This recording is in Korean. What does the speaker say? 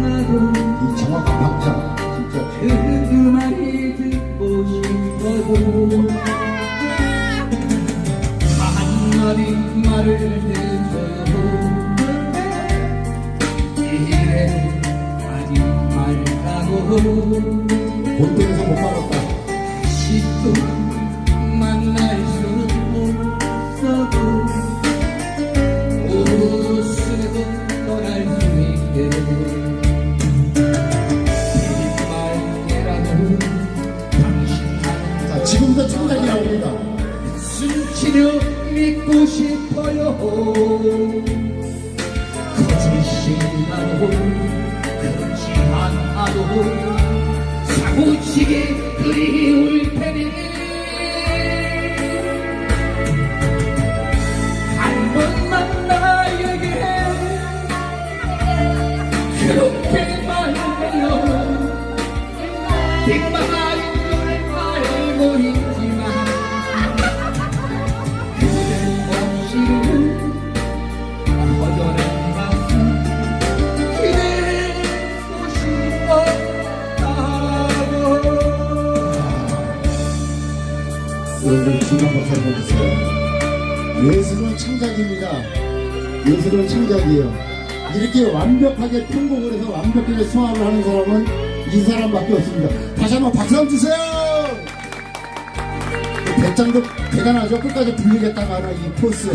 않아도 이 정확한 박자 진짜 그 말이 듣고 싶어도 이래 하지 말라고 본 때에서 못 받았다. 다시 또 만날 수는 없어도 웃으고 떠날 수 있게 빈말이라도 당신만 자 지금부터 창작이 나옵니다. 숨치려 믿고 싶어요. 거짓이라도 그렇지 않아도 사고치기 그리울 테니. 한 번만 나에게 그렇게 말해요 뒷말인 줄 알고 있 여러분 중간 박수 한번 주세요. 예술은 창작입니다. 예술은 창작이에요. 이렇게 완벽하게 편곡을 해서 완벽하게 소화를 하는 사람은 이 사람밖에 없습니다. 다시 한번 박수 한번 주세요! 배짱도 대단하죠? 끝까지 불리겠다고 하는 이 포스